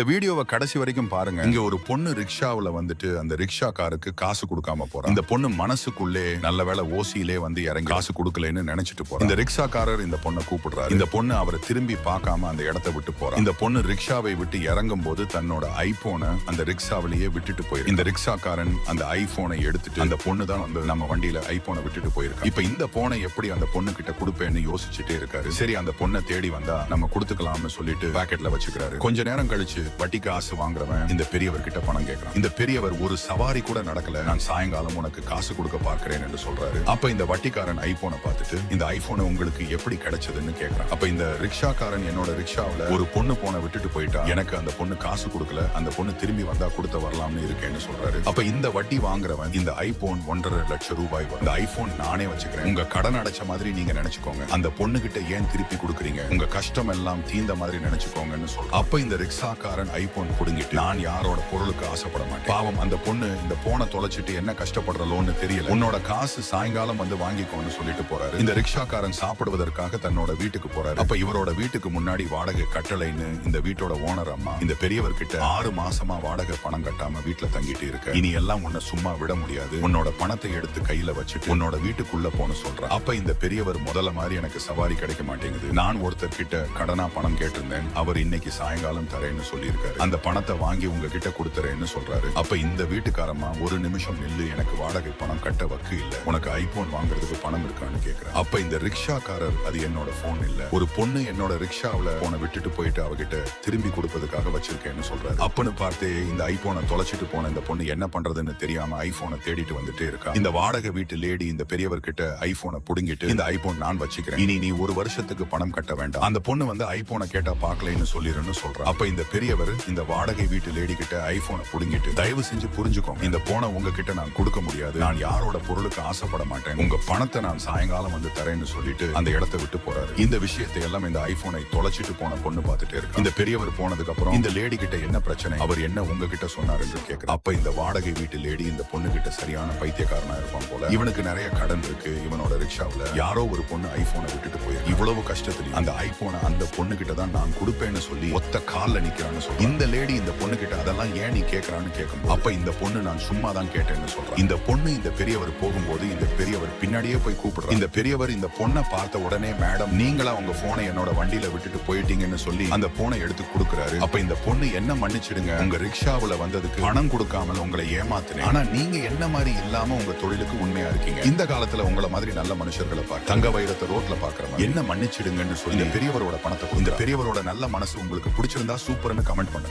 இந்த வீடியோவை கடைசி வரைக்கும் பாருங்க. இங்க ஒரு பொண்ணு ரிக்ஷாவுல வந்துட்டு அந்த ரிக்ஷா காருக்கு காசு கொடுக்காம போறா. இந்த பொண்ணு மனசுக்குள்ளே நல்ல வேளை ஓசியிலே வந்து இறங்கி காசு கொடுக்கலன்னு நினைச்சிட்டு போறா. இந்த ரிக்ஷாக்காரர் இந்த பொண்ணை கூப்பிடுறாரு. இந்த பொண்ணு அவரை திரும்பி பார்க்காம அந்த இடத்தை விட்டு போறா. இந்த பொண்ணு ரிக்ஷாவை விட்டு இறங்கும் போது தன்னோட ஐபோனை அந்த ரிக்ஷாவிலேயே விட்டுட்டு போயிரு இந்த ரிக்ஷாக்காரன் அந்த ஐபோனை எடுத்துட்டு அந்த பொண்ணு தான் வந்து நம்ம வண்டியில ஐபோனை விட்டுட்டு போயிருக்கா. இப்ப இந்த போனை எப்படி அந்த பொண்ணு கிட்ட கொடுப்பேன்னு யோசிச்சுட்டே இருக்காரு. சரி அந்த பொண்ணை தேடி வந்தா நம்ம கொடுத்துக்கலாம்னு சொல்லிட்டு பாக்கெட்ல வச்சுக்கிறாரு. கொஞ்ச நேரம் கழிச்சு வட்டி காசு வாங்குறவன் இந்த பெரியவர் கிட்ட பணம் கேட்கறான் இந்த பெரியவர் ஒரு சவாரி கூட நடக்கல. நான் சாயங்காலம் உனக்கு காசு கொடுக்க பார்க்கிறேன் என்று சொல்றாரு. அப்ப இந்த வட்டிக்காரன் ஐபோனை பார்த்துட்டு இந்த ஐபோனை உங்களுக்கு எப்படி கிடைச்சதுன்னு கேட்கறான் அப்ப இந்த ரிக்ஷாக்காரன் என்னோட ரிக்ஷாவில ஒரு பொண்ணு போனை விட்டுட்டு போயிட்டா எனக்கு அந்த பொண்ணு காசு கொடுக்கல அந்த பொண்ணு திரும்பி வந்தா கொடுத்த வரலாம்னு இருக்கேன்னு சொல்றாரு. அப்ப இந்த வட்டி வாங்குறவன் இந்த ஐபோன் ஒன்றரை லட்சம் ரூபாய் இந்த ஐபோன் நானே வச்சுக்கிறேன். உங்க கடன் அடைச்ச மாதிரி நீங்க நினைச்சுக்கோங்க. அந்த பொண்ணு கிட்ட ஏன் திருப்பி கொடுக்குறீங்க? உங்க கஷ்டம் எல்லாம் தீந்த மாதிரி நினைச்சுக்கோங்கன்னு சொல்றேன் அப்ப இந்த ரிக்ஷாக்காரன் ஐபோன் புடுங்கிட்டு நான் யாரோட பொருளுக்கு ஆசைப்பட மாட்டேன். பாவம் அந்த பொண்ணு இந்த போனை தொலைச்சிட்டு என்ன கஷ்டப்படுறலோன்னு தெரியல. உன்னோட காசு சாயங்காலம் வந்து வாங்கிக்கோன்னு சொல்லிட்டு போறாரு. இந்த ரிக்ஷாக்காரன் சாப்பிடுவதற்காக தன்னோட வீட்டுக்கு போறாரு. அப்ப இவரோட வீட்டுக்கு முன்னாடி வாடகை கட்டளைன்னு இந்த வீட்டோட ஓனர் அம்மா இந்த பெரியவர் கிட்ட ஆறு மாசமா வாடகை பணம் கட்டாம வீட்டுல தங்கிட்டு இருக்க. இனி எல்லாம் உன்னை சும்மா விட முடியாது. உன்னோட பணத்தை எடுத்து கையில வச்சுட்டு உன்னோட வீட்டுக்குள்ள போன சொல்ற. அப்ப இந்த பெரியவர் முதல்ல மாதிரி எனக்கு சவாரி கிடைக்க மாட்டேங்குது. நான் ஒருத்தர் கிட்ட கடனா பணம் கேட்டிருந்தேன். அவர் இன்னைக்கு சாயங்காலம் தரேன்னு சொல்லி சொல்லியிருக்காரு. அந்த பணத்தை வாங்கி உங்ககிட்ட கொடுத்துறேன்னு சொல்றாரு. அப்ப இந்த வீட்டுக்காரம்மா ஒரு நிமிஷம் நில்லு எனக்கு வாடகை பணம் கட்ட வக்கு இல்ல. உனக்கு ஐபோன் வாங்குறதுக்கு பணம் இருக்கான்னு கேக்குறேன் அப்ப இந்த ரிக்ஷாக்காரர் அது என்னோட போன் இல்ல. ஒரு பொண்ணு என்னோட ரிக்ஷாவுல போனை விட்டுட்டு போயிட்டு அவகிட்ட திரும்பி கொடுப்பதுக்காக வச்சிருக்கேன்னு சொல்றாரு. அப்பன்னு பார்த்து இந்த ஐபோனை தொலைச்சிட்டு போன இந்த பொண்ணு என்ன பண்றதுன்னு தெரியாம ஐபோனை தேடிட்டு வந்துட்டே இருக்கா. இந்த வாடகை வீட்டு லேடி இந்த பெரியவர் கிட்ட ஐபோனை புடுங்கிட்டு இந்த ஐபோன் நான் வச்சுக்கிறேன். இனி நீ ஒரு வருஷத்துக்கு பணம் கட்ட வேண்டாம். அந்த பொண்ணு வந்து ஐபோனை கேட்டா பாக்கலன்னு சொல்லிருன்னு சொல்றா. அப்ப இந்த பெரிய பெரியவர் இந்த வாடகை வீட்டு லேடி கிட்ட ஐபோனை புடுங்கிட்டு தயவு செஞ்சு புரிஞ்சுக்கோங்க இந்த போனை உங்ககிட்ட நான் கொடுக்க முடியாது. நான் யாரோட பொருளுக்கு ஆசைப்பட மாட்டேன். உங்க பணத்தை நான் சாயங்காலம் வந்து தரேன்னு சொல்லிட்டு அந்த இடத்தை விட்டு போறாரு. இந்த விஷயத்தை எல்லாம் இந்த ஐபோனை தொலைச்சிட்டு போன பொண்ணு பார்த்துட்டே இருக்கு. இந்த பெரியவர் போனதுக்கு அப்புறம் இந்த லேடி கிட்ட என்ன பிரச்சனை? அவர் என்ன உங்ககிட்ட சொன்னார் என்று அப்ப இந்த வாடகை வீட்டு லேடி இந்த பொண்ணு கிட்ட சரியான பைத்தியக்காரனா இருப்பான் போல. இவனுக்கு நிறைய கடன் இருக்கு. இவனோட ரிக்ஷாவில யாரோ ஒரு பொண்ணு ஐபோனை விட்டுட்டு போயிருக்கு. இவ்வளவு கஷ்டத்துல அந்த ஐபோனை அந்த பொண்ணு கிட்ட தான் நான் கொடுப்பேன்னு சொல்லி ஒத்த கால நிக்கிறான்னு இந்த லேடி இந்த பொண்ணு கிட்ட அதெல்லாம் ஏன் நீ கேட்கறான்னு கேட்கும். அப்ப இந்த பொண்ணு நான் சும்மா தான் கேட்டேன்னு சொல்றேன். இந்த பொண்ணு இந்த பெரியவர் போகும்போது இந்த பெரியவர் பின்னாடியே போய் கூப்பிடுற இந்த பெரியவர் இந்த பொண்ணை பார்த்த உடனே மேடம் நீங்களா உங்க போனை என்னோட வண்டியில விட்டுட்டு போயிட்டீங்கன்னு சொல்லி அந்த போனை எடுத்து கொடுக்குறாரு. அப்ப இந்த பொண்ணு என்ன மன்னிச்சிடுங்க? உங்க ரிக்ஷாவுல வந்ததுக்கு பணம் கொடுக்காமல் உங்களை ஏமாத்தினேன். ஆனா நீங்க என்ன மாதிரி இல்லாம உங்க தொழிலுக்கு உண்மையா இருக்கீங்க? இந்த காலத்துல உங்களை மாதிரி நல்ல மனுஷர்களை பார்த்து தங்க வைரத்தை ரோட்ல பாக்குற என்ன மன்னிச்சிடுங்கன்னு சொல்லி பெரியவரோட பணத்தை இந்த பெரியவரோட நல்ல மனசு உங்களுக்கு பிடிச்சிருந்தா சூப்பர்னு கமெண்ட் பண்ணுங்க.